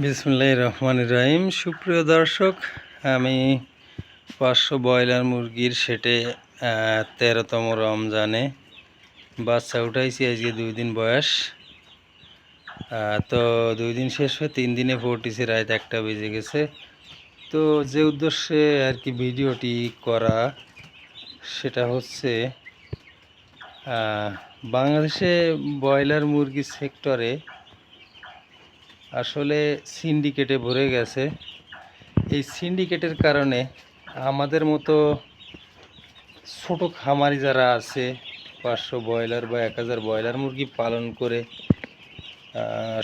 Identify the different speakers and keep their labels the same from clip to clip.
Speaker 1: বিসমুল্লাহ রহমান রহিম। সুপ্রিয় দর্শক, আমি পাঁচশো ব্রয়লার মুরগির সেটে তেরোতম রমজানে বাচ্চা উঠাইছি, আজকে দুই দিন বয়স। তো দুই দিন শেষ হয়ে তিন দিনে পড়তেছি রাত একটা বেজে গেছে। তো যে উদ্দেশ্যে আর কি ভিডিওটি করা, সেটা হচ্ছে বাংলাদেশে ব্রয়লার মুরগি সেক্টরে আসলে সিন্ডিকেটে ভরে গেছে। এই সিন্ডিকেটের কারণে আমাদের মতো ছোট খামারি যারা আছে, পাঁচশো ব্রয়লার বা এক হাজার ব্রয়লার মুরগি পালন করে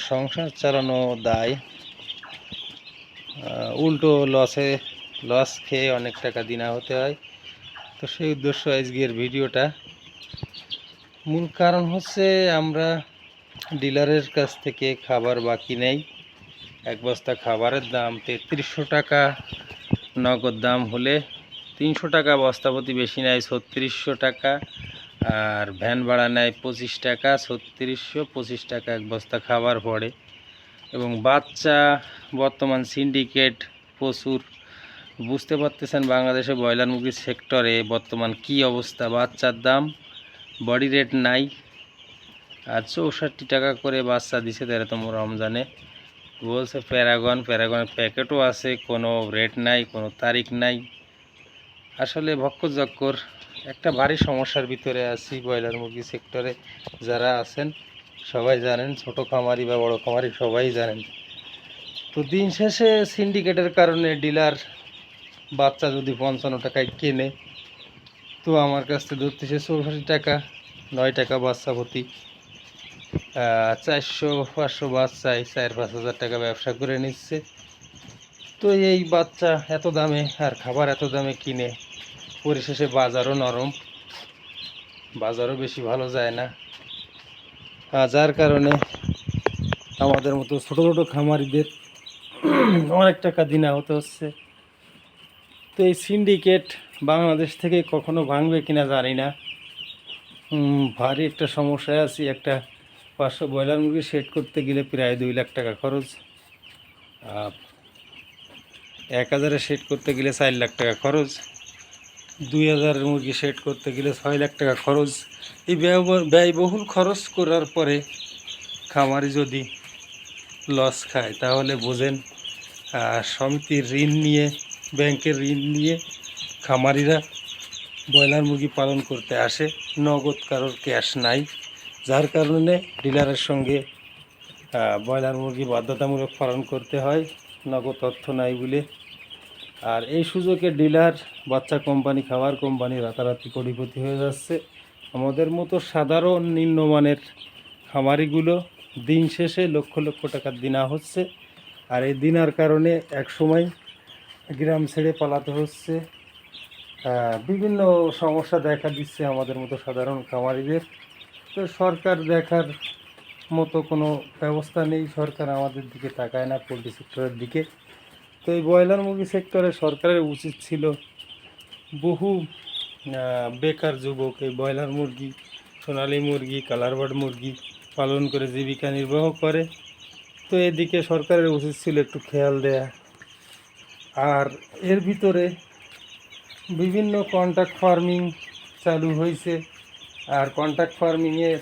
Speaker 1: সংসার চালানো দায় উল্টো লসে, লস খেয়ে অনেক টাকা দিনা হতে হয়। তো সেই উদ্দেশ্য আজকের ভিডিওটা। মূল কারণ হচ্ছে আমরা ডিলারের কাছ থেকে খাবার বাকি নেই। এক বস্তা খাবারের দাম তেত্রিশশো টাকা। নগদ দাম হলে তিনশো টাকা বস্তাপতি বেশি নেয় ছত্রিশশো টাকা। আর ভ্যান ভাড়া নেয় পঁচিশ টাকা, ছত্রিশশো পঁচিশ টাকা এক বস্তা খাবার পড়ে। এবং বাচ্চা, বর্তমান সিন্ডিকেট প্রচুর। বুঝতে পারতেছেন বাংলাদেশে ব্রয়লার মুরগির সেক্টরে বর্তমান কি অবস্থা? বাচ্চার দাম, বডি রেট নাই। আর চৌষট্টি টাকা করে বাচ্চা দিছে তেরোতম রমজানে। বলছে প্যারাগন, প্যারাগনের প্যাকেটও আছে, কোনো রেট নাই, কোনো তারিখ নাই। আসলে ভক্কজক্কর একটা ভারী সমস্যার ভিতরে আছি ব্রয়লার মুরগি সেক্টরে যারা আছেন, সবাই জানেন, ছোট খামারি বা বড় খামারি সবাই জানেন। তো দিন শেষে সিন্ডিকেটের কারণে ডিলার বাচ্চা যদি পঞ্চান্ন টাকায় কেনে, তো আমার কাছ থেকে ধরতেছে চৌষট্টি টাকা, নয় টাকা বাচ্চা প্রতি চারশো, পাঁচশো বাচ্চায় চার, পাঁচ হাজার টাকা ব্যবসা করে নিচ্ছে। তো এই বাচ্চা এত দামে আর খাবার এত দামে কিনে, পরিশেষে বাজারও নরম। বাজারও বেশি ভালো যায় না। যার কারণে আমাদের মতো ছোটো ছোটো খামারিদের অনেক টাকা দিনা হতে হচ্ছে। তো এই সিন্ডিকেট বাংলাদেশ থেকে কখনো ভাঙবে কিনা জানি না। ভারী একটা সমস্যায় আছি, একটা পাঁচশো ব্রয়লার মুরগি সেট করতে গেলে প্রায় দুই লাখ টাকা খরচ। এক হাজারে সেট করতে গেলে চার লাখ টাকা খরচ। দুই হাজারের মুরগি সেট করতে গেলে ছয় লাখ টাকা খরচ। এই ব্যয়ব- ব্যয়বহুল খরচ করার পরে খামারি যদি লস খায়, তাহলে বোঝেন সমিতির ঋণ নিয়ে, ব্যাংকের ঋণ নিয়ে খামারিরা ব্রয়লার মুরগি পালন করতে আসে। নগদ কারোর ক্যাশ নাই। যার কারণে ডিলারের সঙ্গে ব্রয়লার মুরগি বাধ্যতামূলক পালন করতে হয়। নগদ অর্থ নাই বলে। আর এই সুযোগে ডিলার, বাচ্চা কোম্পানি খাবার কোম্পানি রাতারাতি কোটিপতি হয়ে যাচ্ছে। আমাদের মতো সাধারণ নিম্নমানের খামারিগুলো দিন শেষে লক্ষ লক্ষ টাকার দিনা হচ্ছে। আর এই দিনার কারণে এক সময় গ্রাম ছেড়ে পালাতে হচ্ছে। বিভিন্ন সমস্যা দেখা দিচ্ছে আমাদের মতো সাধারণ খামারিদের। তো সরকার দেখার মতো কোনো ব্যবস্থা নেই। সরকার আমাদের দিকে তাকায় না পোলট্রি সেক্টরের দিকে। তো এই ব্রয়লার মুরগি সেক্টরে সরকারের উচিত ছিল বহু বেকার যুবক এই ব্রয়লার মুরগি, সোনালি মুরগি, কালারবার্ড মুরগি পালন করে জীবিকা নির্বাহ করে। তো এদিকে সরকারের উচিত ছিল একটু খেয়াল দেয়া। আর এর ভিতরে বিভিন্ন কন্ট্রাক্ট ফার্মিং চালু হয়েছে আর কন্ট্রাক্ট ফার্মিংয়ের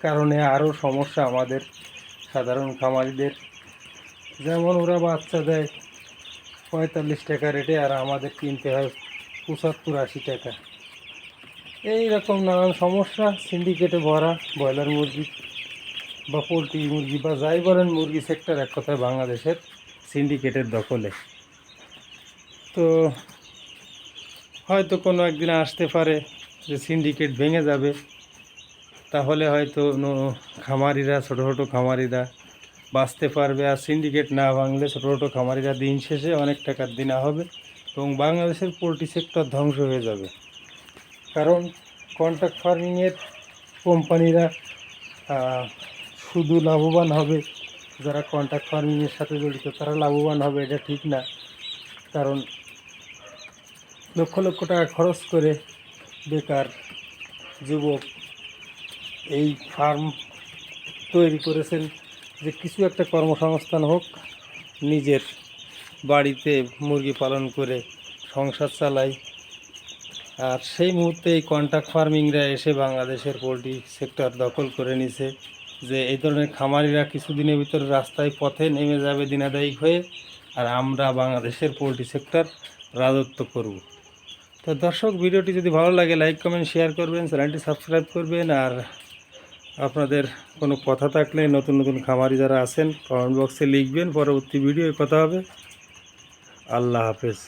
Speaker 1: কারণে আরও সমস্যা আমাদের সাধারণ খামারিদের। যেমন ওরা বাচ্চা দেয় পঁয়তাল্লিশ টাকা রেটে আর আমাদের কিনতে হয় পঁচাত্তর আশি টাকা। এই রকম নানান সমস্যা সিন্ডিকেটে ভরা, ব্রয়লার মুরগি বা পোলট্রি মুরগি বা যাই বলেন মুরগি সেক্টর এক কথায় বাংলাদেশের সিন্ডিকেটের দখলে। তো হয়তো কোনো একদিন আসতে পারে যে সিন্ডিকেট ভেঙে যাবে, তাহলে হয়তো খামারিরা ছোটো ছোটো খামারিরা বাঁচতে পারবে। আর সিন্ডিকেট না ভাঙলে ছোটো ছোটো খামারিরা দিন শেষে অনেক টাকার দিনা হবে এবং বাংলাদেশের পোলট্রি সেক্টর ধ্বংস হয়ে যাবে। কারণ কন্ট্রাক্ট ফার্মিংয়ের কোম্পানিরা শুধু লাভবান হবে যারা কন্ট্রাক্ট ফার্মিংয়ের সাথে জড়িত, তারা লাভবান হবে, এটা ঠিক না। কারণ লক্ষ লক্ষ টাকা খরচ করে বেকার যুবক এই ফার্ম তৈরি করেছেন যে কিছু একটা কর্মসংস্থান হোক, নিজের বাড়িতে মুরগি পালন করে সংসার চালাই। আর সেই মুহূর্তে এই কন্ট্রাক্ট ফার্মিংরা এসে বাংলাদেশের পোলট্রি সেক্টর দখল করে নিছে যে এই ধরনের খামারিরা কিছুদিনের ভিতরে রাস্তায় পথে নেমে যাবে, দিনাদায়ী হয়ে। আর আমরা বাংলাদেশের পোলট্রি সেক্টর রাজত্ব করব। তো দর্শক, ভিডিওটি যদি ভালো লাগে লাইক কমেন্ট শেয়ার করবেন চ্যানেলটি সাবস্ক্রাইব করবেন, আর আপনাদের কোনো কথা থাকলে নতুন নতুন খামারি যারা আছেন কমেন্ট বক্সে লিখবেন, পরবর্তী ভিডিও কথা হবে। আল্লাহ হাফেজ।